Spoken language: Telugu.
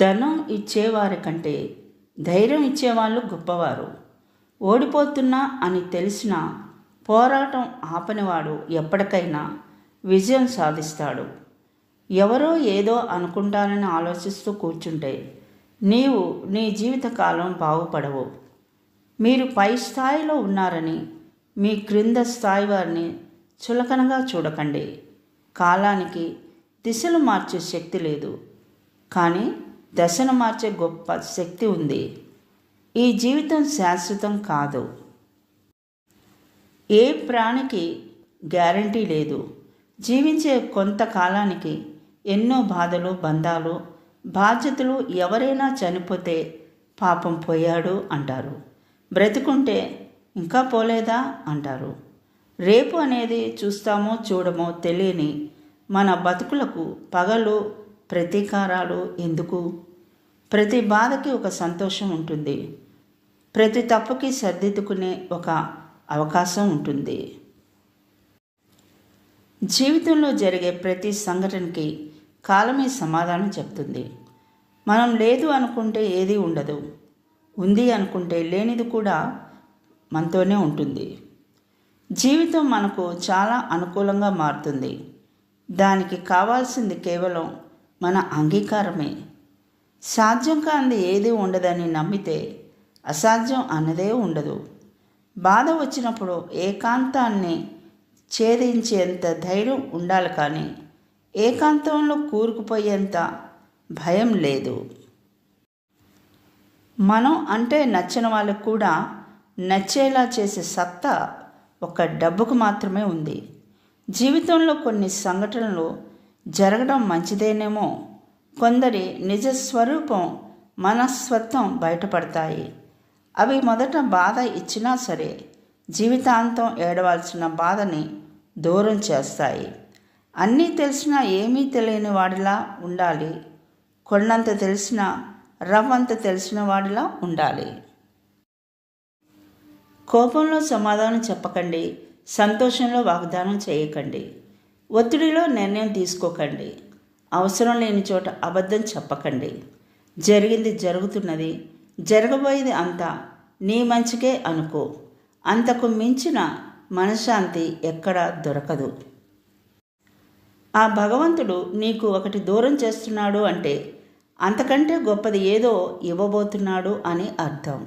ధనం ఇచ్చేవారి కంటే ధైర్యం ఇచ్చేవాళ్ళు గొప్పవారు. ఓడిపోతున్నా అని తెలిసిన పోరాటం ఆపనివాడు ఎప్పటికైనా విజయం సాధిస్తాడు. ఎవరో ఏదో అనుకుంటానని ఆలోచిస్తూ కూర్చుంటే నీవు నీ జీవితకాలం బాగుపడవు. మీరు పై స్థాయిలో ఉన్నారని మీ క్రింద స్థాయి వారిని చులకనగా చూడకండి. కాలానికి దిశలు మార్చే శక్తి లేదు. కానీ దశను మార్చే గొప్ప శక్తి ఉంది. ఈ జీవితం శాశ్వతం కాదు. ఏ ప్రాణికి గ్యారంటీ లేదు. జీవించే కొంతకాలానికి ఎన్నో బాధలు బంధాలు బాధ్యతలు ఎవరైనా చనిపోతే పాపం పోయాడు అంటారు. బ్రతికుంటే ఇంకా పోలేదా అంటారు. రేపు అనేది చూస్తామో చూడమో తెలియని మన బతుకులకు పగలు ప్రతీకారాలు ఎందుకు? ప్రతి బాధకి ఒక సంతోషం ఉంటుంది. ప్రతి తప్పుకి సర్దిద్దుకునే ఒక అవకాశం ఉంటుంది. జీవితంలో జరిగే ప్రతి సంఘటనకి కాలమే సమాధానం చెప్తుంది. మనం లేదు అనుకుంటే ఏది ఉండదు. ఉంది అనుకుంటే లేనిది కూడా మనతోనే ఉంటుంది. జీవితం మనకు చాలా అనుకూలంగా మారుతుంది. దానికి కావాల్సింది కేవలం మన అంగీకారమే. సాధ్యం కానిది ఏది ఉండదని నమ్మితే అసాధ్యం అన్నదే ఉండదు. బాధ వచ్చినప్పుడు ఏకాంతాన్ని ఛేదించేంత ధైర్యం ఉండాలి కానీ ఏకాంతంలో కూరుకుపోయేంత భయం లేదు. మనం అంటే నచ్చిన వాళ్ళకు కూడా నచ్చేలా చేసే సత్తా ఒక డబ్బుకు మాత్రమే ఉంది. జీవితంలో కొన్ని సంఘటనలు జరగడం మంచిదేనేమో. కొందరి నిజ స్వరూపం మనస్వత్వం బయటపడతాయి. అవి మొదట బాధ ఇచ్చినా సరే జీవితాంతం ఏడవాల్సిన బాధని దూరం చేస్తాయి. అన్నీ తెలిసినా ఏమీ తెలియని వాడిలా ఉండాలి. కొన్నంత తెలిసిన రవ్వంత తెలిసిన వాడిలా ఉండాలి. కోపంలో సమాధానం చెప్పకండి సంతోషంలో వాగ్దానం చేయకండి. ఒత్తిడిలో నిర్ణయం తీసుకోకండి. అవసరం లేని చోట అబద్ధం చెప్పకండి. జరిగింది జరుగుతున్నది. జరగబోయేది అంతా నీ మంచికే అనుకో. అంతకు మించిన మనశ్శాంతి ఎక్కడా దొరకదు. ఆ భగవంతుడు నీకు ఒకటి దూరం చేస్తున్నాడు అంటే అంతకంటే గొప్పది ఏదో ఇవ్వబోతున్నాడు అని అర్థం.